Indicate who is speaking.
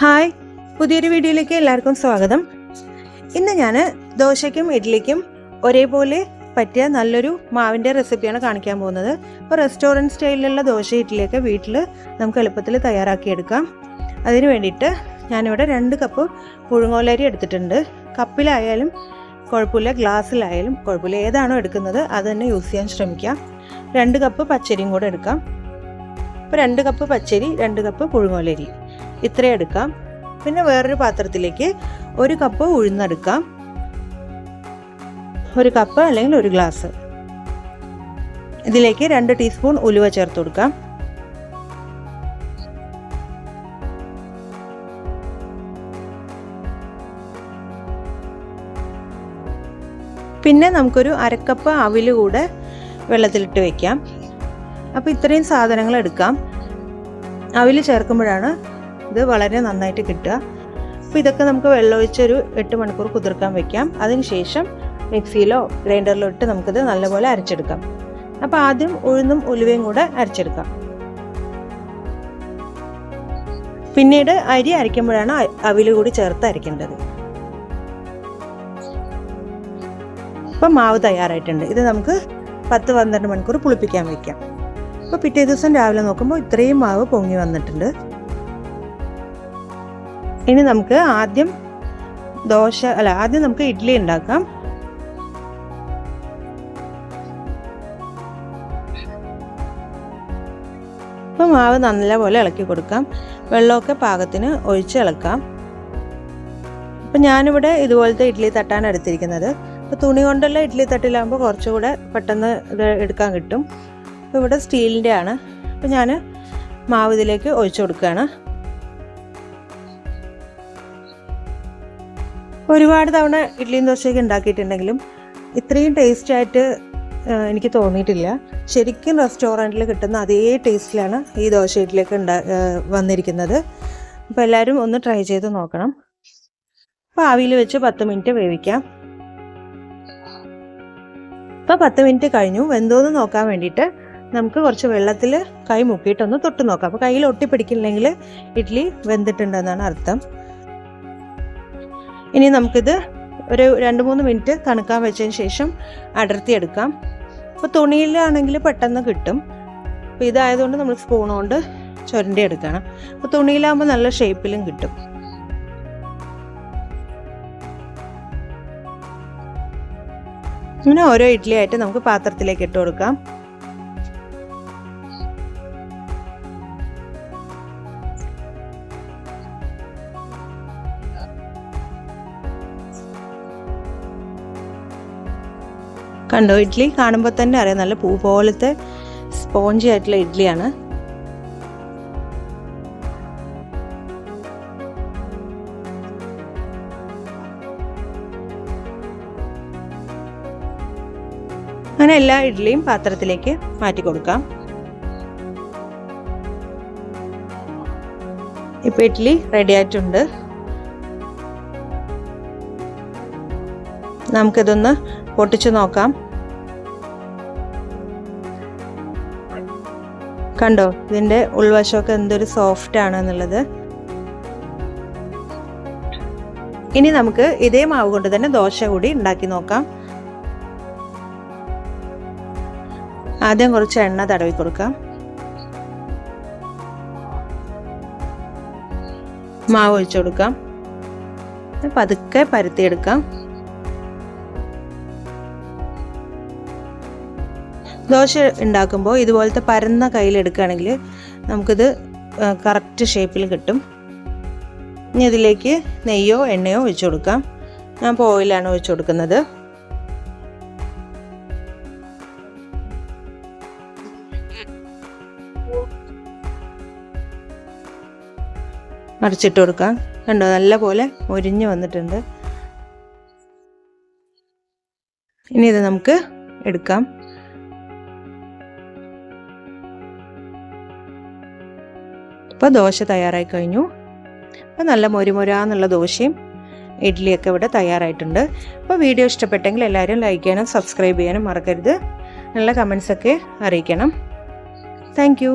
Speaker 1: hi പുതിയൊരു വീഡിയോയിലേക്ക് എല്ലാവർക്കും സ്വാഗതം ഇന്ന് ഞാൻ ദോശയ്ക്കും ഇഡ്ലിക്കും ഒരേപോലെ പറ്റിയ നല്ലൊരു മാവിൻ്റെ റെസിപ്പിയാണ് കാണിക്കാൻ പോകുന്നത് അപ്പോൾ റെസ്റ്റോറൻറ്റ് സ്റ്റൈലിലുള്ള ദോശ ഇഡ്ഡലിയൊക്കെ വീട്ടിൽ നമുക്ക് എളുപ്പത്തിൽ തയ്യാറാക്കിയെടുക്കാം അതിന് വേണ്ടിയിട്ട് ഞാനിവിടെ രണ്ട് കപ്പ് പുഴുങ്ങോലരി എടുത്തിട്ടുണ്ട് കപ്പിലായാലും കുഴപ്പമില്ല ഗ്ലാസ്സിലായാലും കുഴപ്പമില്ല ഏതാണോ എടുക്കുന്നത് അത് തന്നെ യൂസ് ചെയ്യാൻ ശ്രമിക്കാം രണ്ട് കപ്പ് പച്ചരിയും കൂടെ എടുക്കാം അപ്പോൾ രണ്ട് കപ്പ് പച്ചരി രണ്ട് കപ്പ് പുഴുങ്ങോലരി ഇത്രയും എടുക്കാം പിന്നെ വേറൊരു പാത്രത്തിലേക്ക് ഒരു കപ്പ് ഉഴുന്നെടുക്കാം ഒരു കപ്പ് അല്ലെങ്കിൽ ഒരു ഗ്ലാസ് ഇതിലേക്ക് രണ്ട് ടീസ്പൂൺ ഉലുവ ചേർത്ത് കൊടുക്കാം പിന്നെ നമുക്കൊരു അരക്കപ്പ് അവിൽ കൂടെ വെള്ളത്തിലിട്ട് വെക്കാം അപ്പോൾ ഇത്രയും സാധനങ്ങൾ എടുക്കാം അവിൽ ചേർക്കുമ്പോഴാണ് ഇത് വളരെ നന്നായിട്ട് കിട്ടുക അപ്പോൾ ഇതൊക്കെ നമുക്ക് ഒരു എട്ട് മണിക്കൂർ കുതിർക്കാൻ വയ്ക്കാം അതിനുശേഷം മിക്സിയിലോ ഗ്രൈൻഡറിലോ ഇട്ട് നമുക്കിത് നല്ലപോലെ അരച്ചെടുക്കാം അപ്പോൾ ആദ്യം ഉഴുന്നും ഉലുവയും കൂടെ അരച്ചെടുക്കാം പിന്നീട് അരി അരയ്ക്കുമ്പോഴാണ് അവിൽ കൂടി ചേർത്ത് അരയ്ക്കേണ്ടത് ഇപ്പം മാവ് തയ്യാറായിട്ടുണ്ട് ഇത് നമുക്ക് പത്ത് പന്ത്രണ്ട് മണിക്കൂർ പുളിപ്പിക്കാൻ വയ്ക്കാം അപ്പോൾ പിറ്റേ ദിവസം രാവിലെ നോക്കുമ്പോൾ ഇത്രയും മാവ് പൊങ്ങി വന്നിട്ടുണ്ട് ഇനി നമുക്ക് ആദ്യം ദോശ അല്ല ആദ്യം നമുക്ക് ഇഡ്ഡലി ഉണ്ടാക്കാം അപ്പോൾ മാവ് പോലെ ഇളക്കി കൊടുക്കാം വെള്ളമൊക്കെ പാകത്തിന് ഒഴിച്ച് ഇളക്കാം അപ്പം ഞാനിവിടെ ഇതുപോലത്തെ ഇഡ്ഡലി തട്ടാണ് എടുത്തിരിക്കുന്നത് അപ്പോൾ തുണി കൊണ്ടുള്ള ഇഡ്ഡലി തട്ടിലാകുമ്പോൾ കുറച്ചുകൂടെ പെട്ടെന്ന് ഇത് എടുക്കാൻ കിട്ടും ഇപ്പൊ ഇവിടെ സ്റ്റീലിൻ്റെ ആണ് അപ്പൊ ഞാൻ മാവ് ഇതിലേക്ക് ഒഴിച്ചു കൊടുക്കുകയാണ് ഒരുപാട് തവണ ഇഡ്ഡലിയും ദോശയൊക്കെ ഉണ്ടാക്കിയിട്ടുണ്ടെങ്കിലും ഇത്രയും ടേസ്റ്റായിട്ട് എനിക്ക് തോന്നിയിട്ടില്ല ശരിക്കും റെസ്റ്റോറൻറ്റിൽ കിട്ടുന്ന അതേ ടേസ്റ്റിലാണ് ഈ ദോശ ഇഡ്ഡലിയൊക്കെ ഉണ്ടാ വന്നിരിക്കുന്നത് അപ്പോൾ എല്ലാവരും ഒന്ന് ട്രൈ ചെയ്ത് നോക്കണം അപ്പോൾ ആവിയിൽ വെച്ച് പത്ത് മിനിറ്റ് വേവിക്കാം ഇപ്പോൾ പത്ത് മിനിറ്റ് കഴിഞ്ഞു വെന്തോന്ന് നോക്കാൻ വേണ്ടിയിട്ട് നമുക്ക് കുറച്ച് വെള്ളത്തിൽ കൈ മുക്കിയിട്ടൊന്ന് തൊട്ട് നോക്കാം അപ്പോൾ കയ്യിൽ ഒട്ടിപ്പിടിക്കില്ലെങ്കിൽ ഇഡ്ഡലി വെന്തിട്ടുണ്ടെന്നാണ് അർത്ഥം ഇനി നമുക്കിത് ഒരു രണ്ട് മൂന്ന് മിനിറ്റ് തണുക്കാൻ വെച്ചതിന് ശേഷം അടർത്തി എടുക്കാം അപ്പോൾ തുണിയിലാണെങ്കിൽ പെട്ടെന്ന് കിട്ടും അപ്പോൾ ഇതായതുകൊണ്ട് നമ്മൾ സ്പൂൺ കൊണ്ട് ചുരണ്ടി എടുക്കണം അപ്പോൾ തുണിയിലാകുമ്പോൾ നല്ല ഷേപ്പിലും കിട്ടും ഇങ്ങനെ ഓരോ ഇഡ്ഡലി ആയിട്ട് നമുക്ക് പാത്രത്തിലേക്ക് ഇട്ട് കൊടുക്കാം കണ്ടോ ഇഡ്ഡലി കാണുമ്പോൾ തന്നെ അറിയാം നല്ല പൂ പോലത്തെ സ്പോഞ്ചി ആയിട്ടുള്ള ഇഡ്ഡലിയാണ് അങ്ങനെ എല്ലാ ഇഡ്ഡലിയും പാത്രത്തിലേക്ക് മാറ്റി കൊടുക്കാം ഇപ്പോൾ ഇഡ്ഡലി റെഡി ആയിട്ടുണ്ട് നമുക്കിതൊന്ന് പൊട്ടിച്ചു നോക്കാം കണ്ടോ ഇതിൻ്റെ ഉൾവശമൊക്കെ എന്തൊരു സോഫ്റ്റ് ആണെന്നുള്ളത് ഇനി നമുക്ക് ഇതേ മാവ് കൊണ്ട് തന്നെ ദോശ കൂടി ഉണ്ടാക്കി നോക്കാം ആദ്യം കുറച്ച് എണ്ണ തടവി കൊടുക്കാം മാവ് ഒഴിച്ചു കൊടുക്കാം പതുക്കെ പരത്തിയെടുക്കാം ദോശ ഉണ്ടാക്കുമ്പോൾ ഇതുപോലത്തെ പരന്ന കയ്യിലെടുക്കുകയാണെങ്കിൽ നമുക്കിത് കറക്റ്റ് ഷേപ്പിൽ കിട്ടും ഇനി ഇതിലേക്ക് നെയ്യോ എണ്ണയോ ഒഴിച്ചു കൊടുക്കാം ഞാൻ ഇപ്പോൾ ഓയിലാണ് ഒഴിച്ചു കൊടുക്കുന്നത് മറിച്ചിട്ട് കൊടുക്കാം കണ്ടോ നല്ല പോലെ ഒരിഞ്ഞ് വന്നിട്ടുണ്ട് ഇനി ഇത് നമുക്ക് എടുക്കാം അപ്പോൾ ദോശ തയ്യാറായി കഴിഞ്ഞു അപ്പോൾ നല്ല മൊരുമൊരാന്നുള്ള ദോശയും ഇഡ്ഡലിയൊക്കെ ഇവിടെ തയ്യാറായിട്ടുണ്ട് അപ്പോൾ വീഡിയോ ഇഷ്ടപ്പെട്ടെങ്കിൽ എല്ലാവരും ലൈക്ക് ചെയ്യാനും സബ്സ്ക്രൈബ് ചെയ്യാനും മറക്കരുത് നല്ല കമൻസൊക്കെ അറിയിക്കണം താങ്ക്